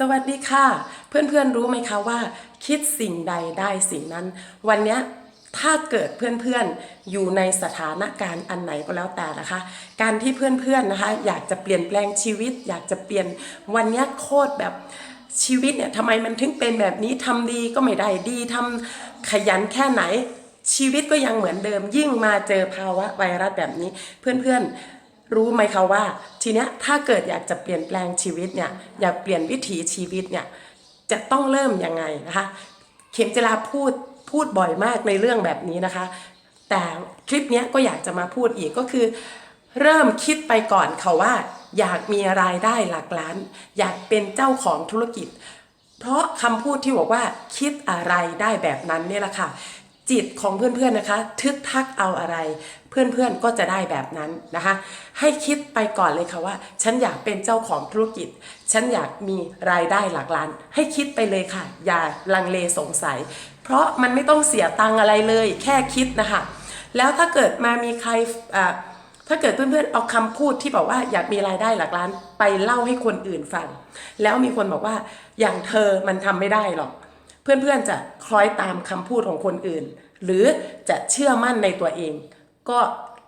สวัสดีค่ะ เพื่อนๆรู้ไหมคะว่า คิดสิ่งใดได้สิ่งนั้น วันนี้ถ้าเกิดเพื่อนๆอยู่ในสถานการณ์อันไหนก็แล้วแต่นะคะ การที่เพื่อนๆนะคะ อยากจะเปลี่ยนแปลงชีวิต อยากจะเปลี่ยนวันนี้โคตรแบบชีวิตเนี่ยทำไมมันถึงเป็นแบบนี้ทำดีก็ไม่ได้ดีทำขยันแค่ไหน ชีวิตก็ยังเหมือนเดิมยิ่งมาเจอภาวะไวรัสแบบนี้ เพื่อนๆ รู้ไหมคะว่า ทีเนี้ยถ้าเกิดอยากจะเปลี่ยนแปลงชีวิตเนี่ยอยากเปลี่ยนวิถีชีวิตเนี่ยจะต้องเริ่มยังไงนะคะ เข็มจราพูดพูดบ่อยมากในเรื่องแบบนี้นะคะ แต่คลิปนี้ก็อยากจะมาพูดอีกก็คือ เริ่มคิดไปก่อนค่ะว่า อยากมีรายได้หลักล้าน อยากเป็นเจ้าของธุรกิจ เพราะคำพูดที่บอกว่าคิดอะไรได้แบบนั้นเนี่ยแหละค่ะ จิตของเพื่อนๆนะคะ ทึกทักเอาอะไร เพื่อนๆก็จะได้แบบนั้นนะคะ ให้คิดไปก่อนเลยค่ะว่า ฉันอยากเป็นเจ้าของธุรกิจ ฉันอยากมีรายได้หลักล้าน ให้คิดไปเลยค่ะ อย่าลังเลสงสัย เพราะมันไม่ต้องเสียตังอะไรเลย แค่คิดนะคะ แล้วถ้าเกิดมามีใครอ่าถ้าเกิดเพื่อนๆเอาคำพูดที่บอกว่าอยากมีรายได้หลักล้านไปเล่าให้คนอื่นฟัง แล้วมีคนบอกว่าอย่างเธอมันทำไม่ได้หรอก เพื่อนๆจะคล้อยตามคำพูดของคนอื่น หรือจะเชื่อมั่นในตัวเอง ก็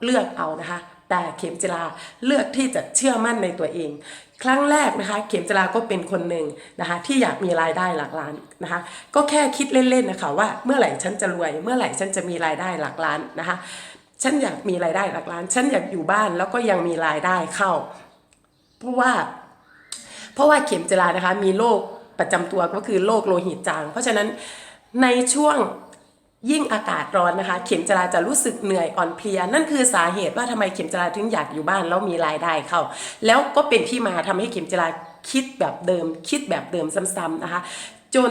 เลือกเอานะคะ แต่เข็มจิลาเลือกที่จะเชื่อมั่นในตัวเอง ครั้งแรกนะคะ เข็มจิลาก็เป็นคนหนึ่งนะคะ ที่อยากมีรายได้หลักล้านนะคะ ก็แค่คิดเล่นๆนะคะว่าเมื่อไหร่ฉันจะรวย เมื่อไหร่ฉันจะมีรายได้หลักล้านนะคะ ฉันอยากมีรายได้หลักล้าน ฉันอยากอยู่บ้านแล้วก็ยังมีรายได้เข้า เพราะว่า เพราะว่าเข็มจรานะคะมีโรค ประจำตัวก็คือโรคโลหิตจาง เพราะฉะนั้นในช่วงยิ่งอากาศร้อนนะคะ เข็มจราจะรู้สึกเหนื่อยอ่อนเพลีย นั่นคือสาเหตุว่าทำไมเข็มจราถึงอยากอยู่บ้านแล้วมีรายได้เข้า แล้วก็เป็นที่มาทำให้เข็มจราคิดแบบเดิม คิดแบบเดิมซ้ำๆนะคะ จน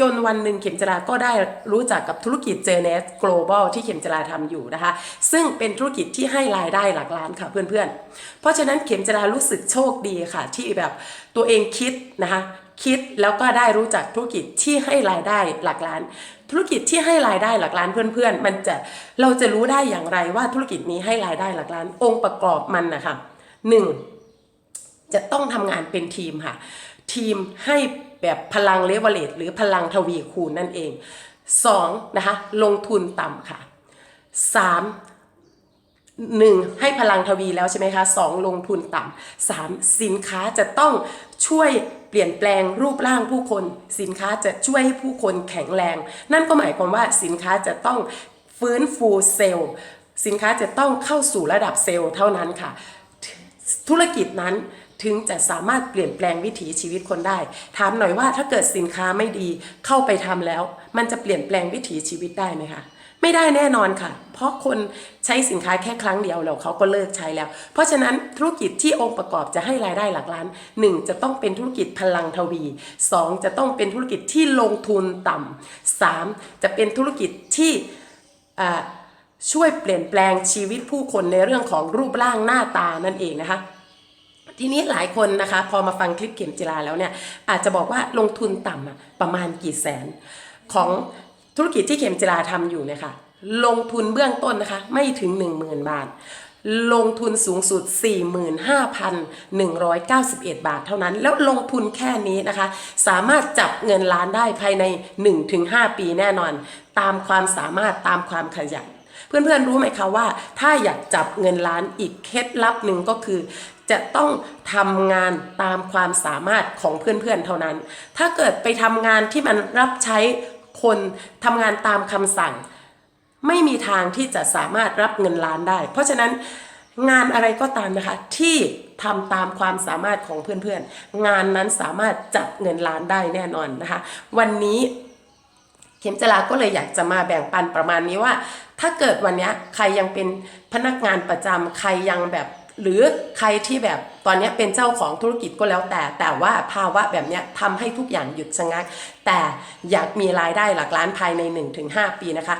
จนวันหนึ่งเข็มจราก็ได้รู้จักกับธุรกิจ j n e s Global ที่เข็มจราทำอยู่นะคะ ซึ่งเป็นธุรกิจที่ให้รายได้หลักล้านค่ะเพื่อนๆเพราะฉะนั้นเข็มจรารู้สึกโชคดีค่ะที่แบบตัวเองคิดนะคะ คิดแล้วก็ได้รู้จักธุรกิจที่ให้รายได้หลักล้าน ธุรกิจที่ให้รายได้หลักล้านเพื่อนๆ มันจะเราจะรู้ได้อย่างไรว่าธุรกิจนี้ให้รายได้หลักล้าน องค์ประกอบมันนะคะหนึ่งจะต้องทำงานเป็นทีมค่ะ ทีมให้แบบพลังเลเวลเลตหรือพลังทวีคูณนั่นเอง 2. นะคะลงทุนต่ำค่ะ 3. หนึ่งให้พลังทวีแล้วใช่ไหมคะสองลงทุนต่ำสามสินค้าจะต้องช่วยเปลี่ยนแปลงรูปร่างผู้คน สินค้าจะช่วยให้ผู้คนแข็งแรง นั่นก็หมายความว่าสินค้าจะต้องฟื้นฟูเซลล์ สินค้าจะต้องเข้าสู่ระดับเซลล์เท่านั้นค่ะ ธุรกิจนั้นถึงจะสามารถเปลี่ยนแปลงวิถีชีวิตคนได้ ถามหน่อยว่าถ้าเกิดสินค้าไม่ดีเข้าไปทำแล้ว มันจะเปลี่ยนแปลงวิถีชีวิตได้ไหมคะ ไม่ได้แน่นอนค่ะ เพราะคนใช้สินค้าแค่ครั้งเดียวแล้วเขาก็เลิกใช้แล้ว เพราะฉะนั้นธุรกิจที่องค์ประกอบจะให้รายได้หลักล้าน 1 จะต้องเป็นธุรกิจพลังทวี 2 จะต้องเป็นธุรกิจที่ลงทุนต่ำ 3 จะเป็นธุรกิจที่ช่วยเปลี่ยนแปลงชีวิตผู้คนในเรื่องของรูปร่างหน้าตานั่นเองนะคะทีนี้หลายคนนะคะพอมาฟังคลิปเข็มจิราแล้วเนี่ยอาจจะบอกว่าลงทุนต่ำประมาณกี่แสนของ ธุรกิจที่เข็มจิราทำอยู่เนี่ยค่ะ ลงทุนเบื้องต้นนะคะ ไม่ถึง 10,000 บาท ลงทุนสูงสุด 45,191 บาทเท่านั้น แล้วลงทุนแค่นี้นะคะ สามารถจับเงินล้านได้ภายใน 1-5 ปีแน่นอน ตามความสามารถตามความขยันเพื่อนๆรู้ไหมคะว่า ถ้าอยากจับเงินล้านอีกเคล็ดลับหนึ่งก็คือ จะต้องทำงานตามความสามารถของเพื่อนๆเท่านั้น ถ้าเกิดไปทำงานที่มันรับใช้ คนทำงานตามคำสั่ง ไม่มีทางที่จะสามารถรับเงินล้านได้ เพราะฉะนั้นงานอะไรก็ตามนะคะ ที่ทำตามความสามารถของเพื่อนๆ งานนั้นสามารถจับเงินล้านได้แน่นอนนะคะ วันนี้เข็มจราก็เลยอยากจะมาแบ่งปันประมาณนี้ว่า ถ้าเกิดวันนี้ใครยังเป็นพนักงานประจำใครยังแบบ หรือใครที่แบบ ตอนนี้เป็นเจ้าของธุรกิจก็แล้วแต่ แต่ว่าภาวะแบบนี้ทำให้ทุกอย่างหยุดชะงัก แต่อยากมีรายได้หลักล้านภายใน 1-5 ปีนะคะ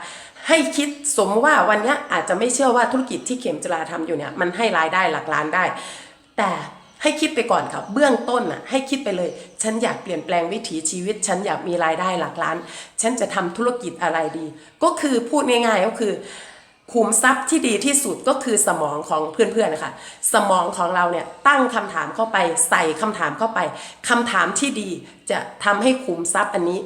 ให้คิดสมว่าวันนี้อาจจะไม่เชื่อว่าธุรกิจที่เข็มจราทำอยู่เนี่ยมันให้รายได้หลักล้านได้ แต่ให้คิดไปก่อนครับเบื้องต้นน่ะให้คิดไปเลย ฉันอยากเปลี่ยนแปลงวิถีชีวิต ฉันอยากมีรายได้หลักล้าน ฉันจะทำธุรกิจอะไรดี ก็คือพูดง่ายๆก็คือ ขุมทรัพย์ที่ดีที่สุดก็คือสมองของเพื่อนๆนะคะสมองของเราเนี่ยตั้งคำถามเข้าไปใส่คำถามเข้าไปคำถามที่ดีจะทำให้ขุมทรัพย์อันนี้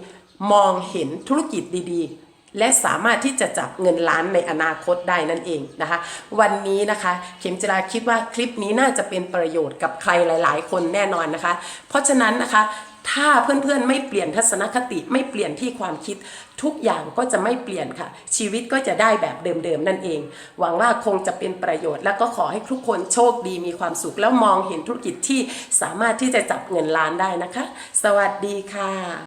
มองเห็นธุรกิจดีๆ และสามารถที่จะจับเงินล้านในอนาคตได้นั่นเองนะคะ วันนี้นะคะ เข็มจิราคิดว่าคลิปนี้น่าจะเป็นประโยชน์กับใครหลาย ๆ คนแน่นอนนะคะ เพราะฉะนั้นนะคะ ถ้าเพื่อนๆไม่เปลี่ยนทัศนคติไม่เปลี่ยนที่ความคิด ทุกอย่างก็จะไม่เปลี่ยนค่ะ ชีวิตก็จะได้แบบเดิมๆนั่นเอง หวังว่าคงจะเป็นประโยชน์ และก็ขอให้ทุกคนโชคดีมีความสุข แล้วมองเห็นธุรกิจที่สามารถที่จะจับเงินล้านได้นะคะ สวัสดีค่ะ